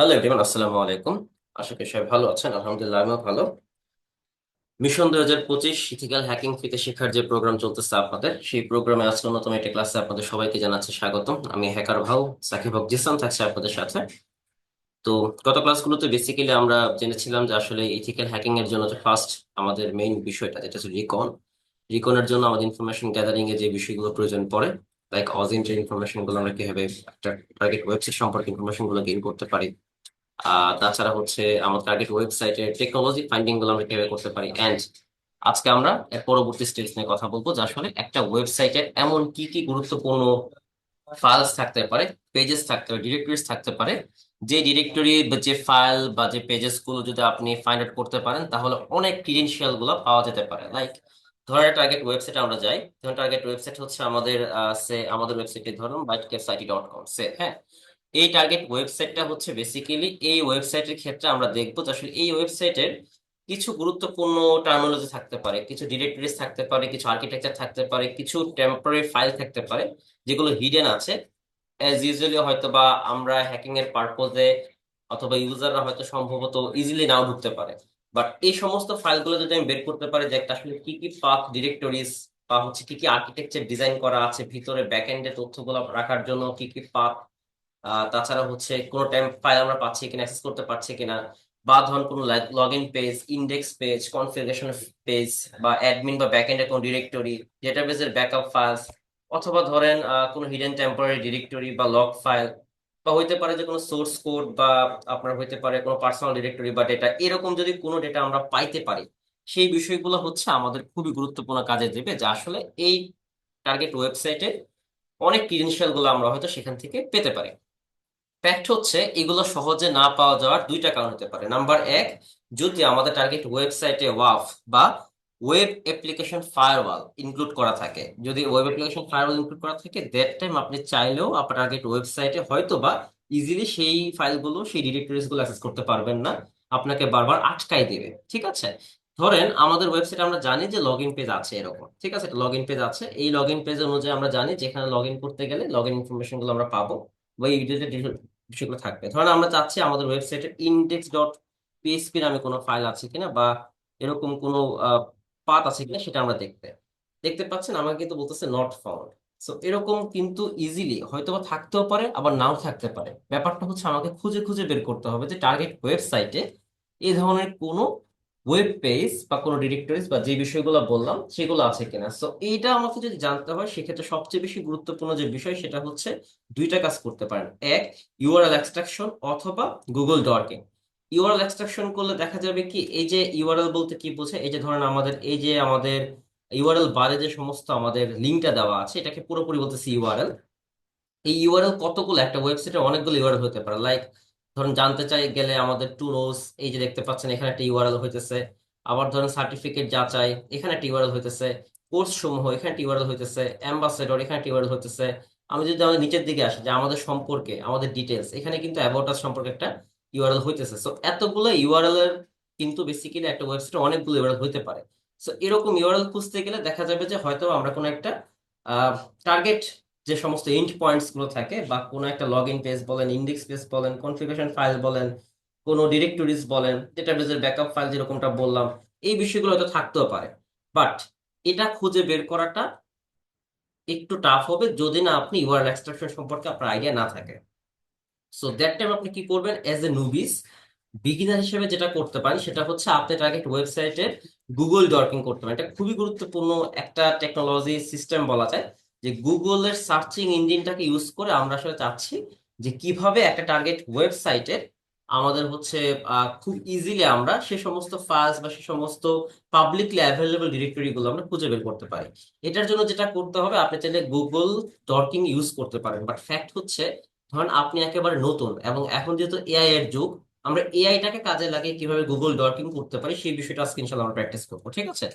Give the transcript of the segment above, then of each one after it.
Hello আসসালামু আলাইকুম আশা করি সবাই ভালো আছেন। আলহামদুলিল্লাহ, আমিও ভালো। মিশন দুই হাজার পঁচিশ হ্যাকিং শেখার যে প্রোগ্রাম চলতেছে আপনাদের, সেই প্রোগ্রামে আজকে একটা ক্লাসে আপনাদের সবাইকে জানাচ্ছি স্বাগতম। আমি হ্যাকার ভাও সাকিব হক জিসান থাকছি আপনাদের সাথে। তো গত ক্লাসগুলোতে বেসিক্যালি আমরা জেনেছিলাম যে আসলে ইথিক্যাল হ্যাকিং এর জন্য যে ফার্স্ট আমাদের মেইন বিষয়টা, যেটা হচ্ছে রিকন রিকনের জন্য আমাদের ইনফরমেশন গ্যাদারিং এ যে বিষয়গুলো প্রয়োজন পড়ে লাইক অজিন যে ইনফরমেশনগুলো আমরা কীভাবে একটা টার্গেট ওয়েবসাইট সম্পর্কে ইনফরমেশনগুলো গেইন করতে পারি তাছাড়া হচ্ছে আমাদের টার্গেট ওয়েবসাইটের টেকনোলজি ফাইন্ডিংগুলো আমরা কীভাবে করতে পারি। এন্ড আজকে আমরা এর পরবর্তী স্টেজ নিয়ে কথা বলব যে আসলে একটা ওয়েবসাইটের এমন কি কি গুরুত্বপূর্ণ ফাইলস থাকতে পারে পেজেস থাকতে পারে ডিরেক্টরিজ থাকতে পারে, যে ডিরেক্টরি যে ফাইল বা যে পেজেসগুলো যদি আপনি ফাইন্ড আউট করতে পারেন, তাহলে অনেক ক্রিডেন্সিয়ালগুলো পাওয়া যেতে পারে। লাইক ধরেন টার্গেট ওয়েবসাইট আমরা যাই ধরুন টার্গেট ওয়েবসাইট হচ্ছে আমাদের সে আমাদের ওয়েবসাইটে ধরুন বাইটকেপসাইটি ডট কম সে হ্যাঁ? এই টার্গেট ওয়েবসাইটটা হচ্ছে বেসিক্যালি এই ওয়েবসাইটের ক্ষেত্রে আমরা দেখব যে আসলে এই ওয়েবসাইটের কিছু গুরুত্বপূর্ণ টার্মিনোলজি থাকতে পারে, কিছু ডিরেক্টরিজ থাকতে পারে, কিছু আর্কিটেকচার থাকতে পারে, কিছু টেম্পোরারি ফাইল থাকতে পারে, যেগুলো হিডেন আছে। অ্যাজ ইউজুয়ালি হয়তো বা আমরা হ্যাকিং এর পারপোজে অথবা ইউজাররা হয়তো সম্ভবত ইজিলি নাও ঢুকতে পারে। বাট এই সমস্ত ফাইলগুলো যদি আমি বের করতে পারি যে একটা আসলে কি কি পাথ ডিরেক্টরিজ বা হচ্ছে কি কি আর্কিটেকচার ডিজাইন করা আছে, ভিতরে ব্যাক ব্যাকএন্ডে তথ্যগুলো রাখার জন্য কি কি পাথ তাছাড়া হচ্ছে কোনো টাইম ফাইল আমরা পাচ্ছি কিনা অ্যাক্সেস করতে পারছি কিনা, বা ধরুন কোনো log in page index page configuration page বা অ্যাডমিন বা ব্যাক ব্যাকএন্ডের কোনো ডিরেক্টরি ডেটাবেজের ব্যাকআপ ফাইলস অথবা ধরেন কোনো হিডেন টেম্পোরারি ডিরেক্টরি বা লগ ফাইল বা হইতে পারে যে কোনো সোর্স কোড বা আপনার হইতে পারে কোনো পার্সোনাল ডিরেক্টরি বা ডেটা এরকম যদি কোনো ডেটা আমরা পাইতে পারি, সেই বিষয়গুলো হচ্ছে আমাদের খুবই গুরুত্বপূর্ণ কাজে দেবে, যা আসলে এই টার্গেট ওয়েবসাইটে অনেক ক্রিডেন্সিয়ালগুলো আমরা হয়তো সেখান থেকে পেতে পারি। ফ্যাক্ট হচ্ছে, এগুলো সহজে না পাওয়া যাওয়ার দুইটা কারণ হতে পারে। নাম্বার এক, যদি আমাদের টার্গেট ওয়েবসাইটে ওয়াফ বা ওয়েব অ্যাপ্লিকেশন ফায়ারওয়াল ইনক্লুড করা থাকে। যদি ওয়েব অ্যাপ্লিকেশন ফায়ারওয়াল ইনক্লুড করা থাকে দ্যাট টাইম আপনি চাইলেও আপনার টার্গেট ওয়েবসাইটে হয়তো বা ইজিলি সেই ফাইলগুলো সেই ডিরেক্টরিজগুলো অ্যাক্সেস করতে পারবেন না। আপনাকে বারবার আটকাই দেবে, ঠিক আছে? ধরেন, আমাদের ওয়েবসাইটে আমরা জানি যে লগ ইন পেজ আছে এরকম, ঠিক আছে? লগ ইন পেজ আছে। এই লগ ইন পেজ অনুযায়ী আমরা জানি যেখানে লগ ইন করতে গেলে লগ ইন ইনফরমেশনগুলো আমরা পাবো। বা এই বিষয়গুলো থাকবে। ধরেন আমরা চাচ্ছি আমাদের ওয়েবসাইটে ইনডেক্স ডট পিএসপি নামে কোনো ফাইল আছে কিনা বা এরকম কোনো পাত আছে কিনা সেটা আমরা দেখতে। দেখতে পাচ্ছেন আমাকে কিন্তু বলতেছে নট ফাউন্ড সো এরকম কিন্তু ইজিলি হয়তো বা থাকতেও পারে, আবার নাও থাকতে পারে। ব্যাপারটা হচ্ছে আমাকে খুঁজে খুঁজে বের করতে হবে যে টার্গেট ওয়েবসাইটে এই ধরনের কোনো ওয়েব পেজ বা কোনো ডিরেক্টরিজ বা যে বিষয়গুলো বললাম, সেগুলো আছে কিনা? সো এইটা আমাকে যদি জানতে হয়, সেক্ষেত্রে সবচেয়ে বেশি গুরুত্বপূর্ণ যে বিষয়, সেটা হচ্ছে দুইটা কাজ করতে পারেন। এক ইউআরএল এক্সট্রাকশন অথবা গুগল ডরকিং ইউআরএল এক্সট্রাকশন করলে দেখা যাবে কি, এই যে ইউআরএল বলতে কি বোঝে এই যে ধরেন আমাদের, এই যে আমাদের ইউআরএল বারে যে সমস্ত আমাদের লিঙ্কটা দেওয়া আছে, এটাকে পুরোপুরি বলতেছি ইউআরএল এই ইউআরএল কতগুলো, একটা ওয়েবসাইটে অনেকগুলো ইউআরএল হতে পারে। লাইক ধরুন জানতে চাই গেলে আমাদের টুরোস এই যে দেখতে পাচ্ছেন এখানে একটা ইউআরএল হইতেছে। আবার ধরেন সার্টিফিকেট যাচাই, এখানে একটা ইউআরএল হইতেছে। কোর্স সমূহ, এখানে একটা ইউআরএল হইতেছে। অ্যাম্বাসেডর এখানে একটা ইউআরএল হইতেছে। আমি যদি আমাদের নিচের দিকে আসি, যে আমাদের সম্পর্কে, আমাদের ডিটেলস এখানে কিন্তু অ্যাবাউট আস সম্পর্কে একটা ইউআরএল হইতেছে। সো এতগুলো ইউআরএল এর কিন্তু বেসিক্যালি একটা ওয়েবসাইটে অনেকগুলো ইউআরএল হইতে পারে। সো এরকম ইউআরএল খুঁজতে গেলে দেখা যাবে যে হয়তো আমরা কোনো একটা টার্গেট যে সমস্ত এন্ড পয়েন্টসগুলো থাকে বা কোনো একটা লগ ইন পেজ বলেন ইন্ডেক্স পেজ বলেন কনফিগারেশন ফাইল বলেন, কোনো ডিরেক্টরিজ বলেন ডেটাবেজের ব্যাকআপ ফাইল যেরকমটা বললাম, এই বিষয়গুলো হয়তো থাকতেও পারে। বাট এটা খুঁজে বের করাটা একটু টাফ হবে যদি না আপনি ইউআরএল এক্সট্রাকশন সম্পর্কে আপনার আইডিয়া না থাকে। সো দ্যাট টাইম আপনি কি করবেন এজ এ নুবিস বিগিনার হিসেবে যেটা করতে পারেন, সেটা হচ্ছে আপনি টার্গেট ওয়েবসাইটে গুগল ডর্কিং করতে পারেন। এটা খুবই গুরুত্বপূর্ণ একটা টেকনোলজি সিস্টেম বলা যায়। যে গুগলের সার্চিং ইঞ্জিনটাকে ইউজ করে আমরা আসলে চাচ্ছি যে কীভাবে একটা টার্গেট ওয়েবসাইটে আমাদের হচ্ছে খুব ইজিলি আমরা সে সমস্ত ফাইলস বা সে সমস্ত পাবলিকলি অ্যাভেলেবল ডিরেক্টরি গুলো আমরা খুঁজে বের করতে পারি। এটার জন্য যেটা করতে হবে, আপনি চাইলে গুগল ডর্কিং ইউজ করতে পারেন। বাট ফ্যাক্ট হচ্ছে, ধরেন আপনি একেবারে নতুন এবং এখন যেহেতু এআই এর যুগ আমরা এআইটাকে কাজে লাগিয়ে কীভাবে গুগল ডর্কিং করতে পারি, সেই বিষয়টা আজকে ইনশাল্লাহ আমরা প্র্যাকটিস করব, ঠিক আছে?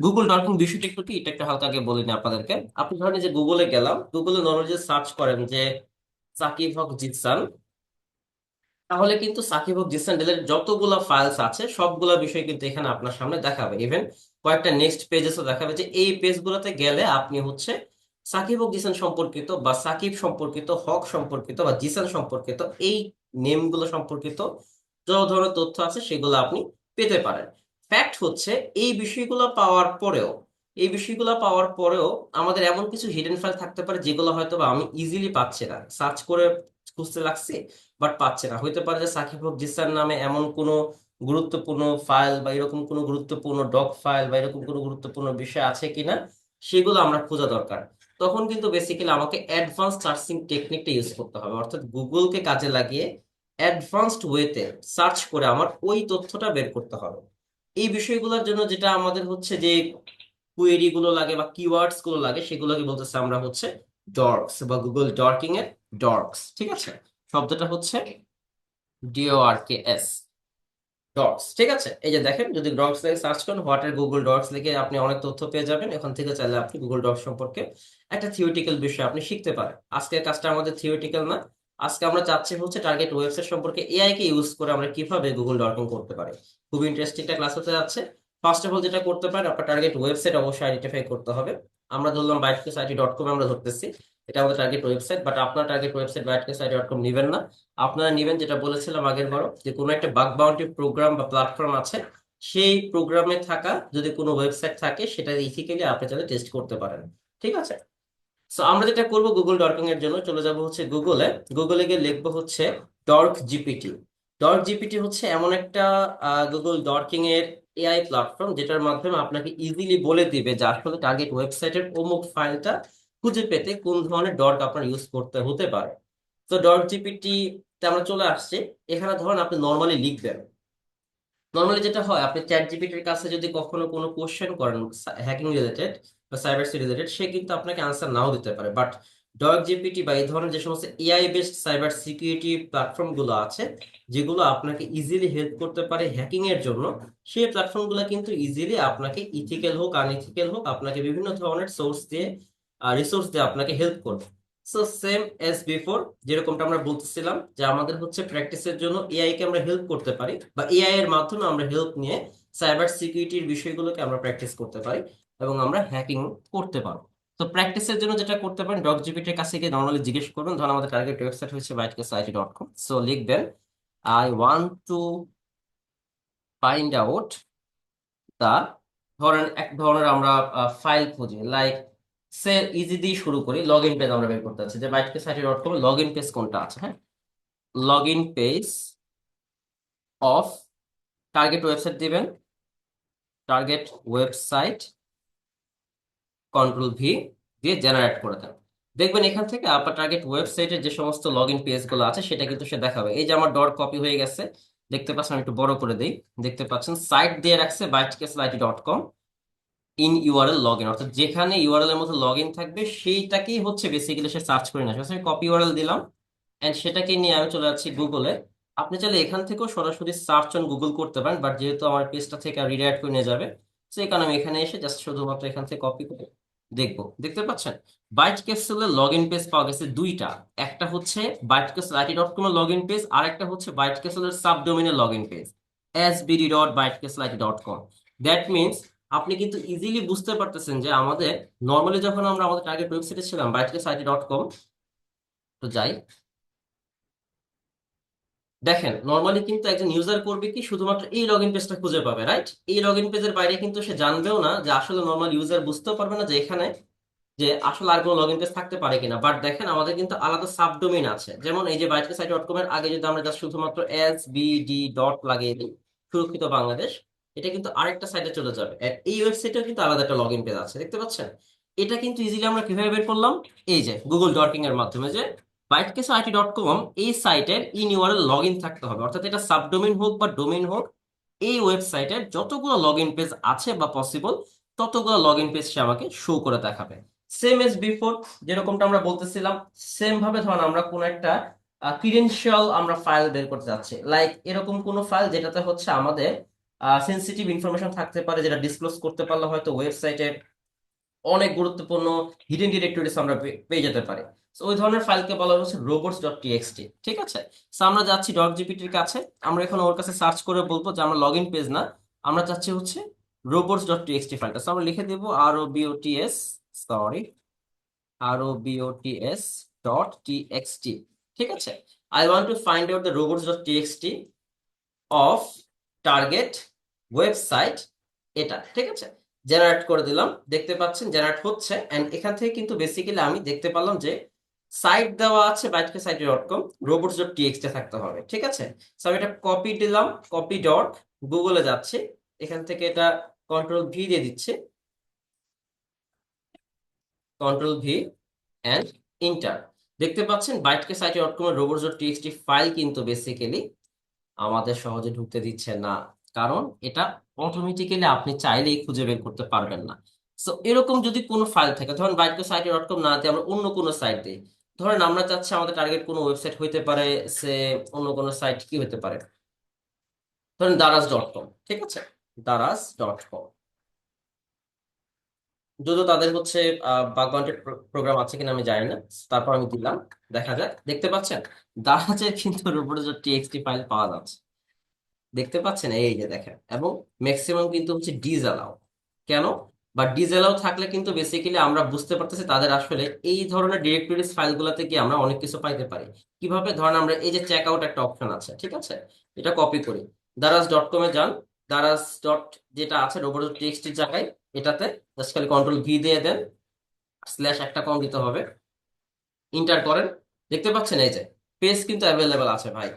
গুগল ডর্কিং বিষয়টা একটু কি? এটা একটু হালকা আগে বলিনি আপনাদেরকে। আপনি ধরেন যে গুগলে গেলাম গুগলে নর্মালি যে সার্চ করেন যে সাকিব হক জিতসান, তাহলে কিন্তু সাকিব হক জিসান ডেলের যতগুলা ফাইলস আছে, সবগুলা বিষয় কিন্তু এখানে আপনার সামনে দেখাবে। ইভেন কয়েকটা নেক্সট পেজেসও দেখাবে যে এই পেজগুলোতে গেলে আপনি হচ্ছে সাকিব হক জিসান সম্পর্কিত বা সাকিব সম্পর্কিত, হক সম্পর্কিত বা জিসান সম্পর্কিত এই নেমগুলো সম্পর্কিত যত ধরনের তথ্য আছে সেগুলো আপনি পেতে পারেন। ফ্যাক্ট হচ্ছে, এই বিষয়গুলো পাওয়ার পরেও, এই বিষয়গুলো পাওয়ার পরেও আমাদের এমন কিছু হিডেন ফাইল থাকতে পারে যেগুলো হয়তো বা আমি ইজিলি পাচ্ছি না। সার্চ করে খুঁজতে লাগছি বাট পাচ্ছে না। হইতে পারে যে সাকিব হক জিসার নামে এমন কোনো গুরুত্বপূর্ণ ফাইল বা এরকম কোনো গুরুত্বপূর্ণ ডক ফাইল বা এরকম কোনো গুরুত্বপূর্ণ বিষয় আছে কিনা, সেগুলো আমরা খোঁজা দরকার। তখন কিন্তু বেসিক্যালি আমাকে অ্যাডভান্স সার্চিং টেকনিকটা ইউজ করতে হবে। অর্থাৎ গুগলকে কাজে লাগিয়ে অ্যাডভান্সড ওয়েতে সার্চ করে আমার ওই তথ্যটা বের করতে হবে। এই বিষয়গুলোর জন্য যেটা আমাদের হচ্ছে যে কুয়েরি গুলো লাগে বা কিওয়ার্ডসগুলো লাগে, সেগুলোকে বলতেছে আমরা হচ্ছে ডর্কস বা গুগল ডর্কিং এর ডর্কস ঠিক আছে? শব্দটা হচ্ছে ডিওআরকে এস ডক্স ঠিক আছে? এই যে দেখেন, যদি ডক্স লিখে সার্চ করেন হোয়াট আর গুগল ডক্স লিখে আপনি অনেক তথ্য পেয়ে যাবেন। এখান থেকে চাইলে আপনি গুগল ডক্স সম্পর্কে একটা থিওরিটিক্যাল বিষয় আপনি শিখতে পারেন। আজকের কাজটা আমাদের থিওরিটিক্যাল না। আজকে আমরা চাচ্ছি হচ্ছে টার্গেট ওয়েবসাইট সম্পর্কে এআই কে ইউজ করে আমরা কীভাবে গুগল ডট কম করতে পারি। খুব ইন্টারেস্টিং একটা ক্লাস হতে যাচ্ছে। ফার্স্ট অফ অল যেটা করতে পারেন, আপনার টার্গেট ওয়েবসাইট অবশ্যই আইডেন্টিফাই করতে হবে। আমরা ধরলাম বাইটকেস আইটি ডট কম আমরা ধরতেছি। এটা আমাদের টার্গেট ওয়েবসাইট বাট আপনার টার্গেট ওয়েবসাইট বাইটকেস আইটি ডট কম নেবেন না। আপনারা নেবেন যেটা বলেছিলাম আগের বারও যে কোনো একটা বাগ বাউন্ডি প্রোগ্রাম বা প্ল্যাটফর্ম আছে, সেই প্রোগ্রামে থাকা যদি কোনো ওয়েবসাইট থাকে, সেটা ইথিক্যালি আপনি চাইলে টেস্ট করতে পারেন। ঠিক আছে? সো আমরা যেটা করব গুগল ডর্কিং এর জন্য, চলে যাব হচ্ছে গুগলে গুগলে গিয়ে লিখব হচ্ছে ডর্ক জিপিটি ডর্ক জিপিটি হচ্ছে এমন একটা গুগল ডর্কিং এর এআই প্ল্যাটফর্ম যেটার মাধ্যমে আপনাকে ইজিলি বলে দিবে যে আসলে টার্গেট ওয়েবসাইটের অমুক ফাইলটা খুঁজে পেতে কোন ধরনের ডর্ক আপনার ইউজ করতে হতে পারে। তো ডর্ক জিপিটি আমরা চলে আসছে। এখানে ধরুন আপনি নর্মালি লিখবেন। নর্মালি যেটা হয়, আপনি চ্যাট জিপিটির কাছে যদি কখনো কোনো কোশ্চেন করেন হ্যাকিং রিলেটেড বা সাইবার রিলেটেড সে কিন্তু আপনাকে আনসার নাও দিতে পারে। বাট ডগ জিপিটি বা এই ধরনের যে সমস্ত এআই বেসড সাইবার সিকিউরিটি প্ল্যাটফর্মগুলো আছে, যেগুলো আপনাকে ইজিলি হেল্প করতে পারে হ্যাকিং এর জন্য, সেই প্ল্যাটফর্মগুলো কিন্তু ইজিলি আপনাকে ইথিক্যাল হোক আনইথিক্যাল হোক, আপনাকে বিভিন্ন ধরনের সোর্স দিয়ে রিসোর্স দিয়ে আপনাকে হেল্প করবে। সো সেম এস বিফোর যেরকমটা আমরা বলতেছিলাম যে আমাদের হচ্ছে প্র্যাকটিসের জন্য এআই কে আমরা হেল্প করতে পারি বা এআই এর মাধ্যমে আমরা হেল্প নিয়ে সাইবার সিকিউরিটির বিষয়গুলোকে আমরা প্র্যাকটিস করতে পারি এবং আমরা হ্যাকিং করতে পারব। তো প্র্যাকটিসের জন্য যেটা করতে পারেন ডক জিপিটির কাছে গিয়ে নর্মালি জিজ্ঞেস করবেন ধরুন আমাদের টার্গেট ওয়েবসাইট হচ্ছে বাইটকেসাইটি ডট কম সো লিখবেন I want to find out the ধরেন এক ধরনের আমরা ফাইল খুঁজি লাইক সে ইজি দিয়ে শুরু করি লগ ইন পেজ আমরা বের করতে যাচ্ছি। যে বাইটকে সাইটে dot com log in page কোনটা আছে হ্যাঁ? Log in page of target website দিবেন। টার্গেট ওয়েবসাইট কন্ট্রোল ভি দিয়ে জেনারেট করে দেন। দেখবেন এখান থেকে আপনার টার্গেট ওয়েবসাইটের যে সমস্ত লগ ইন পেজগুলো আছে, সেটা কিন্তু সে দেখাবে। এই যে আমার ডট কপি হয়ে গেছে, দেখতে পাচ্ছেন, আমি একটু বড় করে দিই। দেখতে পাচ্ছেন সাইট দিয়ে রাখছে বাইটকেসলাইটি dot com in URL log in অর্থাৎ যেখানে ইউআরএল এর মধ্যে লগ ইন থাকবে, সেইটাকেই হচ্ছে বেসিক্যালি সে সার্চ করে না আমি কপি ইউআরএল দিলাম এন্ড সেটাকে নিয়ে আমি চলে যাচ্ছি গুগলে আপনি চাইলে এখান থেকেও সরাসরি সার্চ অন গুগল করতে পারেন বাট যেহেতু আমার পেজটা থেকে রিডাইরেক্ট করে নিয়ে যাবে সেই কারণে আমি এখানে এসে জাস্ট শুধুমাত্র এখান থেকে কপি করে দেখব। দেখতে পাচ্ছেন? বাইট ক্যাপসুলের লগ ইন পেজ পাওয়া গেছে দুইটা। একটা হচ্ছে byte capsule IT dot com এর লগ ইন পেজ আর একটা হচ্ছে বাইট ক্যাপসুলের সাবডোমেনের log in page S BD dot byte capsule IT dot com that means আপনি কিন্তু ইজিলি বুঝতে পারতেছেন যে আমাদের নর্মালি যখন আমরা আমাদের টার্গেট ওয়েবসাইটে ছিলাম বাইটকেস আইটি ডট কম তো যাই। দেখেন নর্মালি কিন্তু একজন ইউজার করবে কি শুধুমাত্র এই লগ ইন পেজটা খুঁজে পাবে রাইট এই লগ ইন পেজের বাইরে কিন্তু সে জানবেও না যে আসলে নর্মাল ইউজার বুঝতেও পারবে না যে এখানে যে আসলে আর কোনো লগ ইন পেজ থাকতে পারে কিনা। বাট দেখেন, আমাদের কিন্তু আলাদা সাবডোমেইন আছে। যেমন এই যে বাইটকে সাইট ডট কম এর আগে যদি আমরা জাস্ট শুধুমাত্র এস বি ডি ডট লাগিয়ে দিই, সুরক্ষিত বাংলাদেশ এটা কিন্তু আরেকটা সাইটে চলে যাবে। এই ওয়েবসাইটেও কিন্তু আলাদা একটা লগ ইন পেজ আছে, দেখতে পাচ্ছেন? এটা কিন্তু ইজিলি আমরা কীভাবে বের করলাম? এই যে গুগল ডর্কিং এর মাধ্যমে যে বাইটকেসো ডট কম এই সাইটের ইন ইউআরএল লগ ইন থাকতে হবে। অর্থাৎ এটা সাবডোমেইন হোক বা ডোমেইন হোক, এই ওয়েবসাইটের যতগুলো লগ ইন পেজ আছে বা পসিবল ততগুলো লগ ইন পেজ সে আমাকে শো করে দেখাবে। সেম এজ বিফোর যেরকমটা আমরা বলতেছিলাম সেম ভাবে ধরুন আমরা কোন একটা ক্রিডেন্সিয়াল আমরা ফাইল বের করতে যাচ্ছি। লাইক এরকম কোন ফাইল যেটাতে হচ্ছে আমাদের সেন্সিটিভ ইনফরমেশন থাকতে পারে যেটা ডিসক্লোজ করতে পারলে হয়তো ওয়েবসাইটের অনেক গুরুত্বপূর্ণ হিডেন ডিরেক্টরিজ আমরা পেয়ে যেতে পারি। ওই ধরনের ফাইলকে বলা হচ্ছে রোবটস ডট টিএক্সটি ঠিক আছে? সো আমরা যাচ্ছি. ডট জিপিটির কাছে। আমরা এখন ওর কাছে সার্চ করে বলব যে আমরা লগ ইন পেজ না, আমরা চাচ্ছি হচ্ছে রোবটস ডট টিএক্সটি ফাইলটা আমরা লিখে দেব R O BOTS sorry R O BOTS dot TXT ঠিক আছে? I want to find out the robots dot TXT of target website এটা, ঠিক আছে? জেনারেট করে দিলাম, দেখতে পাচ্ছেন জেনারেট হচ্ছে এন্ড এখান থেকে কিন্তু বেসিক্যালি আমি দেখতে পারলাম যে সাইট দেওয়া আছে বাইটকে site dot com robots dot TXT থাকতে হবে, ঠিক আছে? সো আমি এটা কপি দিলাম কপি ডট গুগলে যাচ্ছে, এখান থেকে এটা কন্ট্রোল ভি দিয়ে দিচ্ছে। কন্ট্রোল ভি অ্যান্ড ইন্টার দেখতে পাচ্ছেন বাইটকে site dot com robots dot TXT file কিন্তু বেসিক্যালি আমাদের সহজে ঢুকতে দিচ্ছে না। কারণ এটা অটোমেটিক্যালি আপনি চাইলেই খুঁজে বের করতে পারবেন না। সো এরকম যদি কোনো ফাইল থাকে, ধরেন বাইটকো সাইট ডট কম না দিয়ে আমরা অন্য কোনো সাইট দিই। ধরেন আমরা চাচ্ছি আমাদের টার্গেট কোনো ওয়েবসাইট হইতে পারে, সে অন্য কোনো সাইট কি হতে পারে? ধরেন দারাজ ডট কম ঠিক আছে? দারাজ ডট কম যদিও তাদের হচ্ছে বাগবান্টের প্রোগ্রাম আছে কিনা আমি জানি না। তারপর আমি দিলাম, দেখা যাক, দেখতে পাচ্ছেন? দারাজের কিন্তু যে টিএক্সটি ফাইল পাওয়া যাচ্ছে। দেখতে পাচ্ছেন? এই যে দেখেন, এবং ম্যাক্সিমাম কিন্তু হচ্ছে ডিজ অ্যালাউ কেন? বা ডিজ অ্যালাউ থাকলে কিন্তু বেসিক্যালি আমরা বুঝতে পারতেছি তাদের আসলে এই ধরনের ডিরেক্টরিজ ফাইলগুলোতে গিয়ে আমরা অনেক কিছু পাইতে পারি। কীভাবে? ধরেন আমরা এই যে চেক আউট একটা অপশন আছে, ঠিক আছে? এটা কপি করি। দারাজ ডট কমে যান দারাজ ডট যেটা আছে রোবট টিএক্সটির জায়গায় এটাতে জাস্ট খালি কন্ট্রোল ভি দিয়ে দেন স্ল্যাশ একটা কম দিতে হবে। ইন্টার করেন। দেখতে পাচ্ছেন এই যে পেজ কিন্তু অ্যাভেলেবেল আছে ভাই।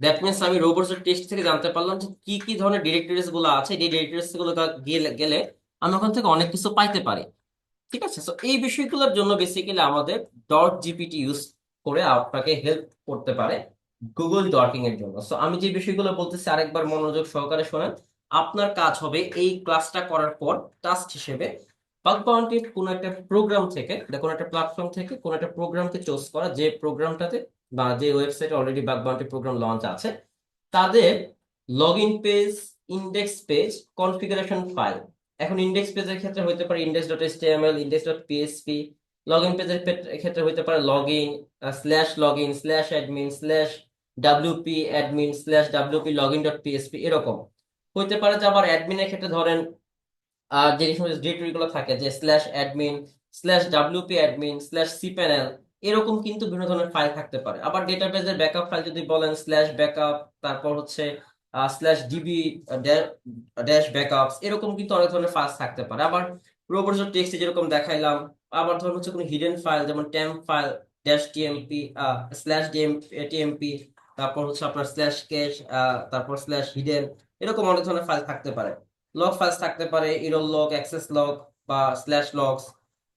দ্যাট মিনস আমি রোবটস টেস্ট থেকে জানতে পারলাম যে কি কি ধরনের ডিরেক্টরিজগুলো আছে। এই ডিরেক্টরিজগুলো গেলে আমি ওখান থেকে অনেক কিছু পাইতে পারি। ঠিক আছে? তো এই বিষয়গুলোর জন্য বেসিক্যালি আমাদের. ডট জিপিটি ইউজ করে আপনাকে হেল্প করতে পারে গুগল ডকিং এর জন্য। সো আমি যে বিষয়গুলো বলতেছি, আরেকবার মনোযোগ সহকারে শোনেন। আপনার কাজ হবে এই ক্লাসটা করার পর টাস্ক হিসেবে বাগ বাউন্টির কোনো একটা প্রোগ্রাম থেকে কোনো একটা প্ল্যাটফর্ম থেকে, কোনো একটা প্রোগ্রামকে চুজ করা, যে প্রোগ্রামটাতে বা যে ওয়েবসাইটে already bug bounty program launch আছে, তাদের log in page index page configuration file এখন ইন্ডেক্স পেজের ক্ষেত্রে হতে পারে index dot SHTML index dot PHP log in পেজের ক্ষেত্রে হতে পারে log in slash log in slash admin slash WP admin slash WP log in dot PHP এরকম। হইতে পারে যে আবার অ্যাডমিনের ক্ষেত্রে ধরেন যে সমস্ত ডিরেক্টরি গুলো থাকে, যে slash admin slash WP admin slash cPanel এরকম কিন্তু বিভিন্ন ধরনের ফাইল থাকতে পারে। আবার ডেটাবেজের ব্যাকআপ ফাইল যদি বলেন স্ল্যাশ ব্যাকআপ তারপর হচ্ছে স্ল্যাশ ডিবি ড্যাশ ব্যাকআপস এরকম কিন্তু অনেক ধরনের ফাইল থাকতে পারে। আবার রোবটস টেক্সট যেরকম দেখাইলাম, আবার ধরুন হচ্ছে কোনো হিডেন ফাইল যেমন temp file dash TMP slash TMP তারপর হচ্ছে আপনার স্ল্যাশ ক্যাশ তারপর স্ল্যাশ হিডেন এরকম অনেক ধরনের ফাইল থাকতে পারে। লগ ফাইলস থাকতে পারে ইরোল লগ অ্যাক্সেস লগ বা স্ল্যাশ লগস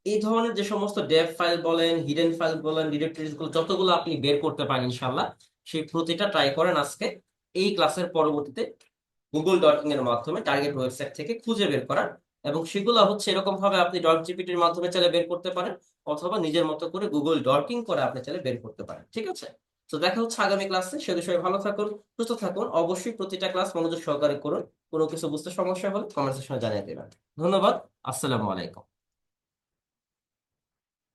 এই ধরনের যে সমস্ত ডেভ ফাইল বলেন হিডেন ফাইল বলেন ডিরেক্টরিজগুলো, যতগুলো আপনি বের করতে পারেন ইনশাল্লাহ সেই প্রতিটা ট্রাই করেন আজকে। এই ক্লাসের পরবর্তীতে গুগল ডটিং এর মাধ্যমে টার্গেট ওয়েবসাইট থেকে খুঁজে বের করার এবং সেগুলো হচ্ছে এরকম ভাবে আপনি ডট জিপিটির মাধ্যমে চাইলে বের করতে পারেন, অথবা নিজের মতো করে গুগল ডটিং করে আপনি চাইলে বের করতে পারেন, ঠিক আছে? তো দেখা হচ্ছে আগামী ক্লাসে সে বিষয়ে ভালো থাকুন, সুস্থ থাকুন। অবশ্যই প্রতিটা ক্লাস মনোযোগ সহকারে করুন। কোনো কিছু বুঝতে সমস্যা হলে কমেন্ট সেকশনে জানিয়ে দেবেন। ধন্যবাদ। আসসালামু আলাইকুম।